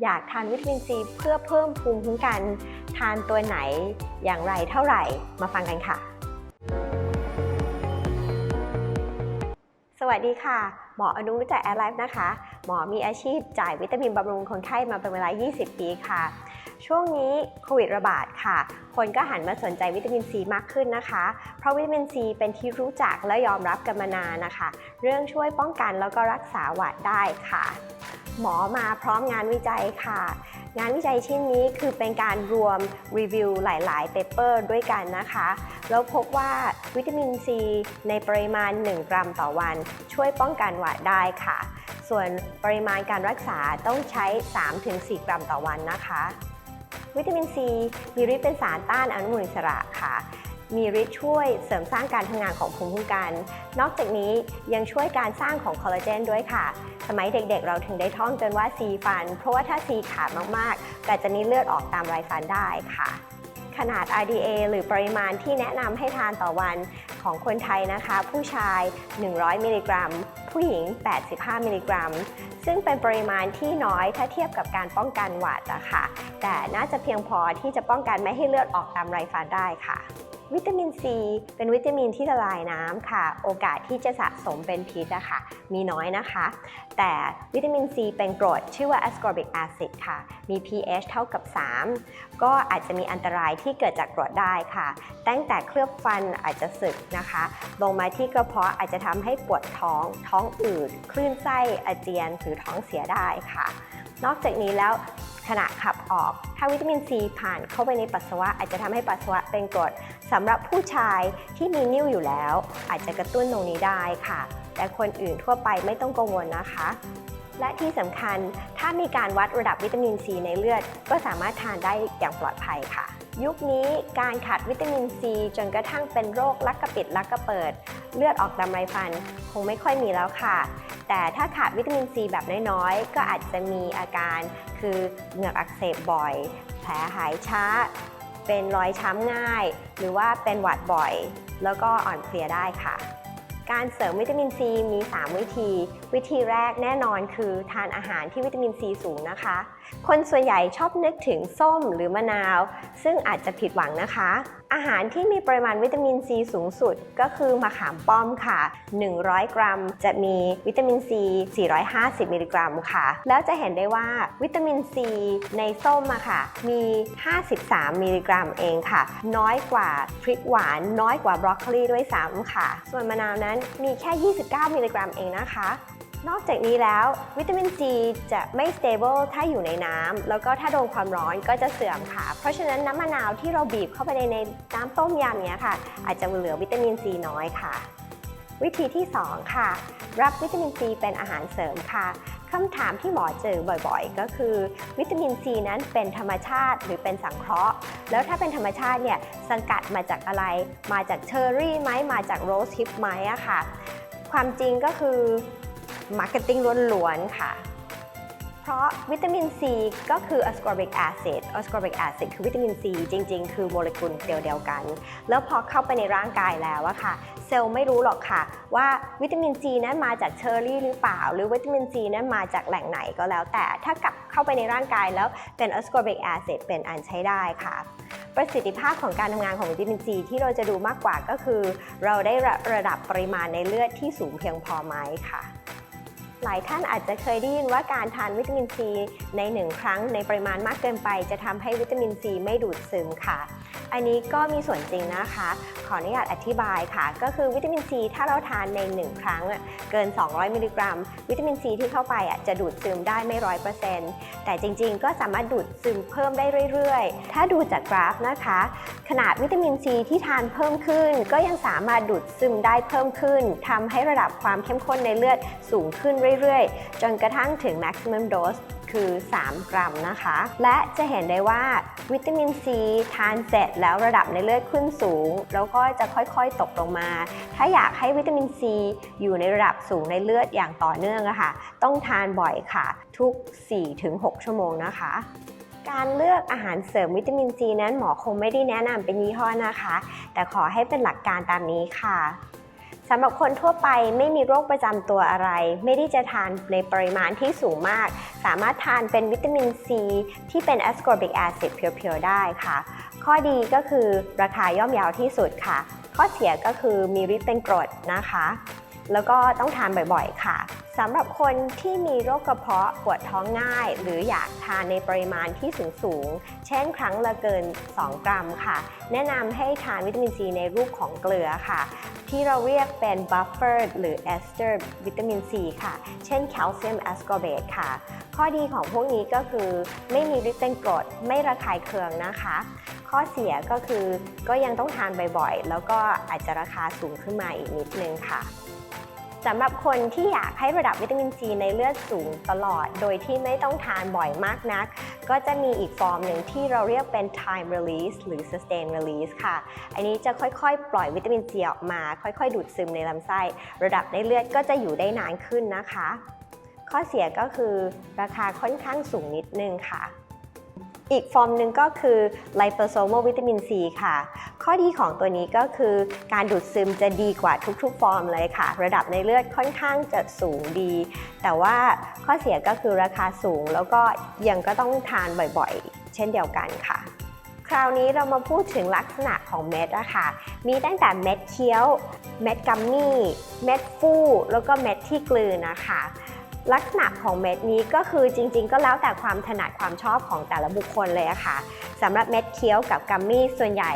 อยากทานวิตามินซีเพื่อเพิ่มภูมิคุ้มกัน ทานตัวไหนอย่างไรเท่าไหร่มาฟังกันค่ะ สวัสดีค่ะ หมออนุรู้จักแอร์ไลฟ์นะคะ หมอมีอาชีพจ่ายวิตามินบำรุงคนไข้มาเป็นเวลา 20 ปีค่ะ ช่วงนี้โควิดระบาดค่ะ คนก็หันมาสนใจวิตามินซีมากขึ้นนะคะ เพราะวิตามินซีเป็นที่รู้จักและยอมรับกันมานานนะคะ เรื่องช่วยป้องกันแล้วก็รักษาหวัดได้ค่ะ หมอมาพร้อมงานวิจัยค่ะ งานวิจัยชิ้นนี้คือเป็นการรวมรีวิวหลายๆเปเปอร์ด้วยกันนะคะ แล้วพบว่าวิตามินซีในปริมาณ 1 กรัมต่อวัน ช่วยป้องกันหวัดได้ค่ะ ส่วนปริมาณการรักษาต้องใช้ 3-4 กรัมต่อวันนะคะ วิตามินซีมีฤทธิ์เป็นสารต้านอนุมูลอิสระค่ะ มีฤทธิ์ช่วยเสริมสร้างการทำงานของภูมิคุ้มกัน นอกจากนี้ยังช่วยการสร้างของคอลลาเจนด้วยค่ะ สมัยเด็กๆ เราถึงได้ท่องกันว่าซีฟัน เพราะว่าถ้าซีขาดมากๆก็จะมีเลือดออกตามไรฟันได้ค่ะ ขนาด RDA หรือปริมาณที่แนะนำให้ทานต่อวันของคนไทยนะคะ ผู้ชาย 100 มิลลิกรัม ผู้หญิง 85 มิลลิกรัม ซึ่งเป็นปริมาณที่น้อยถ้าเทียบกับการป้องกันหวัดอะค่ะแต่น่าจะเพียงพอที่จะป้องกันไม่ให้เลือดออกตามไรฟันได้ค่ะ วิตามินซีเป็นวิตามินที่ละลายน้ำค่ะ โอกาสที่จะสะสมเป็นพิษอะค่ะ มีน้อยนะคะ แต่วิตามินซีเป็นกรดชื่อว่า ascorbic acid ค่ะ มี pH เท่ากับ 3 ก็อาจจะมีอันตรายที่เกิดจากกรดได้ค่ะ ตั้งแต่เคลือบฟันอาจจะสึกนะคะ ลงมาที่กระเพาะอาจจะทำให้ปวดท้อง ท้องอืด คลื่นไส้อาเจียนหรือท้องเสียได้ค่ะ นอกจากนี้แล้ว ขณะขับออก ถ้าวิตามินซีผ่านเข้าไปในปัสสาวะ อาจจะทำให้ปัสสาวะเป็นกรดสำหรับผู้ชายที่มีนิ่วอยู่แล้ว อาจจะกระตุ้นตรงนี้ได้ค่ะ แต่คนอื่นทั่วไปไม่ต้องกังวลนะคะ และที่สำคัญถ้ามีการวัดระดับวิตามินซีในเลือด ก็สามารถทานได้อย่างปลอดภัยค่ะ ยุคนี้การขาดวิตามินซีจนกระทั่งเป็นโรคลักกระปิดลักกระเปิด เลือดออกตามไรฟัน คงไม่ค่อยมีแล้วค่ะ แต่ถ้าขาดวิตามินซีแบบน้อยๆ ก็อาจจะมีอาการคือเหงือกอักเสบบ่อย แผลหายช้า เป็นรอยช้ำง่าย หรือว่าเป็นหวัดบ่อย แล้วก็อ่อนเพลียได้ค่ะการเสริมวิตามินซีมี 3 วิธี วิธีแรกแน่นอนคือทานอาหารที่วิตามินซีสูงนะคะ คนส่วนใหญ่ชอบนึกถึงส้มหรือมะนาว ซึ่งอาจจะผิดหวังนะคะ อาหารที่มีปริมาณวิตามินซีสูงสุดก็คือมะขามป้อมค่ะ 100 กรัม จะมีวิตามินซี 450 มิลลิกรัมค่ะ แล้วจะเห็นได้ว่าวิตามินซีในส้มอะค่ะ มี 53 มิลลิกรัมเองค่ะ น้อยกว่าพริกหวาน น้อยกว่าบรอกโคลีด้วยซ้ำค่ะ ส่วนมะนาวนั้นมีแค่ 29 มิลลิกรัมเองนะคะ นอกจากนี้แล้ววิตามินซีจะไม่ stable ถ้าอยู่ในน้ำแล้วก็ถ้าโดนความร้อนก็จะเสื่อมค่ะ เพราะฉะนั้นน้ำมะนาวที่เราบีบเข้าไปในในน้ำต้มยำเนี้ยค่ะ อาจจะเหลือวิตามินซีน้อยค่ะ วิธีที่ 2 ค่ะ รับวิตามินซีเป็นอาหารเสริมค่ะคำถามที่หมอเจอบ่อยๆ ก็คือ วิตามินซีนั้นเป็นธรรมชาติหรือเป็นสังเคราะห์ แล้วถ้าเป็นธรรมชาติเนี่ยสังกัดมาจากอะไร มาจากเชอร์รี่ไหมมาจากโรสฮิปไหมอะค่ะ ความจริงก็คือ มาร์เก็ตติ้งล้วนๆค่ะ เพราะวิตามินซีก็คือ ascorbic acid ascorbic acid คือวิตามินซีจริง ๆ คือโมเลกุลเดียวเดียวกัน แล้วพอเข้าไปในร่างกายแล้วอะค่ะ เซลล์ไม่รู้หรอกค่ะ ว่าวิตามินซีนั้นมาจากเชอร์รี่หรือเปล่า หรือวิตามินซีนั้นมาจากแหล่งไหนก็แล้ว แต่ถ้ากลับเข้าไปในร่างกายแล้วเป็น ascorbic acid เป็นอันใช้ได้ค่ะประสิทธิภาพของการทำงานของวิตามินซีที่เราจะดูมากกว่าก็คือ เราได้ระดับปริมาณในเลือดที่สูงเพียงพอไหมค่ะ หลายท่านอาจจะเคยได้ยินว่าการทานวิตามินซีในหนึ่งครั้งในปริมาณมากเกินไป จะทำให้วิตามินซีไม่ดูดซึมค่ะ อันนี้ก็มีส่วนจริงนะคะ ขออนุญาตอธิบายค่ะ ก็คือวิตามินซีถ้าเราทานใน 1 ครั้งเกิน 200 มิลลิกรัม วิตามินซีที่เข้าไปจะดูดซึมได้ไม่ร้อยเปอร์เซ็นต์แต่จริงๆ ก็สามารถดูดซึมเพิ่มได้เรื่อยๆ ถ้าดูจากกราฟนะคะ ขนาดวิตามินซีที่ทานเพิ่มขึ้น ก็ยังสามารถดูดซึมได้เพิ่มขึ้นทำให้ระดับความเข้มข้นในเลือดสูงขึ้นเรื่อยๆ จนกระทั่งถึง maximum dose คือ 3 กรัมนะคะ และจะเห็นได้ว่าวิตามินซีทานเสร็จแล้วระดับในเลือดขึ้นสูง แล้วก็จะค่อยๆตกลงมา ถ้าอยากให้วิตามินซีอยู่ในระดับสูงในเลือดอย่างต่อเนื่องอะค่ะ ต้องทานบ่อยค่ะ ทุก 4-6 ชั่วโมงนะคะการเลือกอาหารเสริมวิตามินซีนั้นหมอคงไม่ได้แนะนำเป็นยี่ห้อนะคะ แต่ขอให้เป็นหลักการตามนี้ค่ะ สำหรับคนทั่วไปไม่มีโรคประจำตัวอะไร ไม่ได้จะทานในปริมาณที่สูงมาก สามารถทานเป็นวิตามินซีที่เป็น ascorbic acid เพียวๆ ได้ค่ะ ข้อดีก็คือราคาย่อมเยาวที่สุดค่ะ ข้อเสียก็คือมีฤทธิ์เป็นกรดนะคะ แล้วก็ต้องทานบ่อยๆ ค่ะ สำหรับคนที่มีโรคกระเพาะปวดท้องง่าย หรืออยากทานในปริมาณที่สูงๆเช่นครั้งละเกิน 2 กรัมค่ะ แนะนำให้ทานวิตามินซีในรูปของเกลือค่ะ ที่เราเรียกเป็น buffer หรือ ester วิตามินซีค่ะ เช่นแคลเซียม ascorbate ค่ะ ข้อดีของพวกนี้ก็คือไม่มีฤทธิ์เป็นกรดไม่ระคายเคืองนะคะ ข้อเสียก็คือก็ยังต้องทานบ่อยๆ แล้วก็อาจจะราคาสูงขึ้นมาอีกนิดนึงค่ะ สำหรับคนที่อยากให้ระดับวิตามินซีในเลือดสูงตลอด โดยที่ไม่ต้องทานบ่อยมากนัก ก็จะมีอีกฟอร์มหนึ่งที่เราเรียกเป็น time release หรือ sustain release ค่ะ อันนี้จะค่อยๆ ปล่อยวิตามินซีออกมา ค่อยๆ ดูดซึมในลำไส้ ระดับในเลือดก็จะอยู่ได้นานขึ้นนะคะ ข้อเสียก็คือราคาค่อนข้างสูงนิดนึงค่ะ อีกฟอร์มหนึ่งก็คือ liposomal วิตามินซีค่ะ ข้อดีของตัวนี้ก็คือการดูดซึมจะดีกว่าทุกๆ ฟอร์มเลยค่ะ ระดับในเลือดค่อนข้างจะสูงดี แต่ว่าข้อเสียก็คือราคาสูง แล้วก็ยังก็ต้องทานบ่อยๆ เช่นเดียวกันค่ะ คราวนี้เรามาพูดถึงลักษณะของเม็ดอะค่ะมีตั้งแต่เม็ดเคี้ยว เม็ดกัมมี่ เม็ดฟูแล้วก็เม็ดที่กลืนนะคะ ลักษณะของเม็ดนี้ก็คือจริง ๆ ก็แล้วแต่ความถนัดความชอบของแต่ละบุคคลเลยอะค่ะสำหรับเม็ดเคี้ยวกับกัมมี่ส่วนใหญ่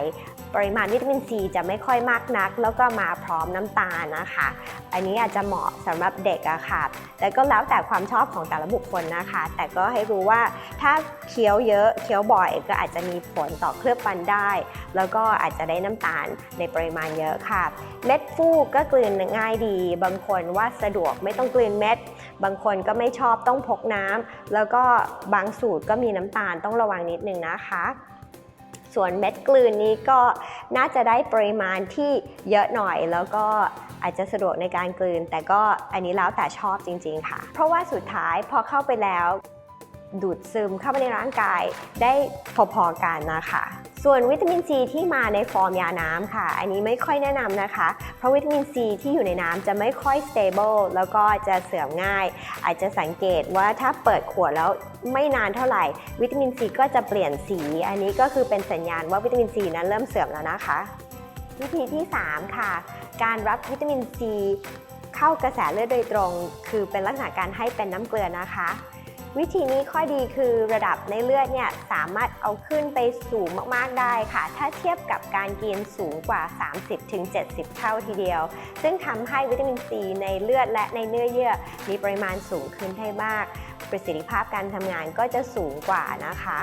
ปริมาณวิตามินซีจะไม่ค่อยมากนัก แล้วก็มาพร้อมน้ำตาลนะคะ อันนี้อาจจะเหมาะสำหรับเด็กอะค่ะ แต่ก็แล้วแต่ความชอบของแต่ละบุคคลนะคะ แต่ก็ให้รู้ว่าถ้าเคี้ยวเยอะเคี้ยวบ่อยก็อาจจะมีผลต่อเคลือบฟันได้ แล้วก็อาจจะได้น้ำตาลในปริมาณเยอะค่ะ เม็ดฟูก็กลืนง่ายดี บางคนว่าสะดวกไม่ต้องกลืนเม็ด บางคนก็ไม่ชอบต้องพกน้ำแล้วก็บางสูตรก็มีน้ำตาลต้องระวังนิดนึงนะคะ ส่วนเม็ดกลืนนี้ก็น่าจะได้ปริมาณที่เยอะหน่อย แล้วก็อาจจะสะดวกในการกลืน แต่ก็อันนี้แล้วแต่ชอบจริง ๆ ค่ะ เพราะว่าสุดท้ายพอเข้าไปแล้ว ดูดซึมเข้าไปในร่างกายได้พอๆกันนะคะ ส่วนวิตามินซีที่มาในฟอร์มยาน้ำค่ะ อันนี้ไม่ค่อยแนะนำนะคะ เพราะวิตามินซีที่อยู่ในน้ำจะไม่ค่อย stable แล้วก็จะเสื่อมง่าย อาจจะสังเกตว่าถ้าเปิดขวดแล้วไม่นานเท่าไหร่ วิตามินซีก็จะเปลี่ยนสี อันนี้ก็คือเป็นสัญญาณว่าวิตามินซีนั้นเริ่มเสื่อมแล้วนะคะ วิธีที่ 3 ค่ะ การรับวิตามินซีเข้ากระแสเลือดโดยตรง คือเป็นลักษณะการให้เป็นน้ำเกลือนะคะ วิธีนี้ข้อดีคือระดับในเลือดเนี่ยสามารถเอาขึ้นไปสูงมากๆได้ค่ะ ถ้าเทียบกับการกินสูงกว่า 30-70 เท่าทีเดียว ซึ่งทำให้วิตามินซีในเลือดและในเนื้อเยื่อ มีปริมาณสูงขึ้นได้มาก ประสิทธิภาพการทำงานก็จะสูงกว่านะคะ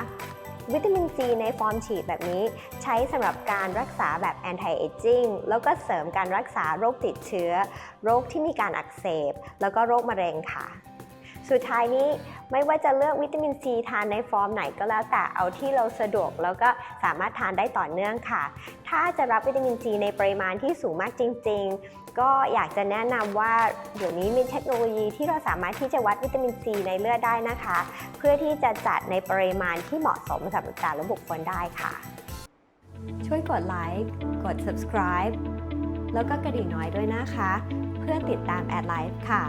วิตามินซีในฟอร์มฉีดแบบนี้ใช้สำหรับการรักษาแบบ anti aging แล้วก็เสริมการรักษาโรคติดเชื้อ โรคที่มีการอักเสบ แล้วก็โรคมะเร็งค่ะ สุดท้ายนี้ไม่ว่าจะเลือกวิตามินซีทานในฟอร์มไหนก็แล้วแต่เอาที่เราสะดวก แล้วก็สามารถทานได้ต่อเนื่องค่ะ ถ้าจะรับวิตามินซีในปริมาณที่สูงมากจริง ๆ ก็อยากจะแนะนำว่าเดี๋ยวนี้มีเทคโนโลยีที่เราสามารถที่จะวัดวิตามินซีในเลือดได้นะคะ เพื่อที่จะจัดในปริมาณที่เหมาะสมสำหรับแต่ละบุคคลได้ค่ะ ช่วยกดไลค์กด subscribe แล้วก็กระดิ่งน้อยด้วยนะคะ เพื่อติดตามแอดไลฟ์ค่ะ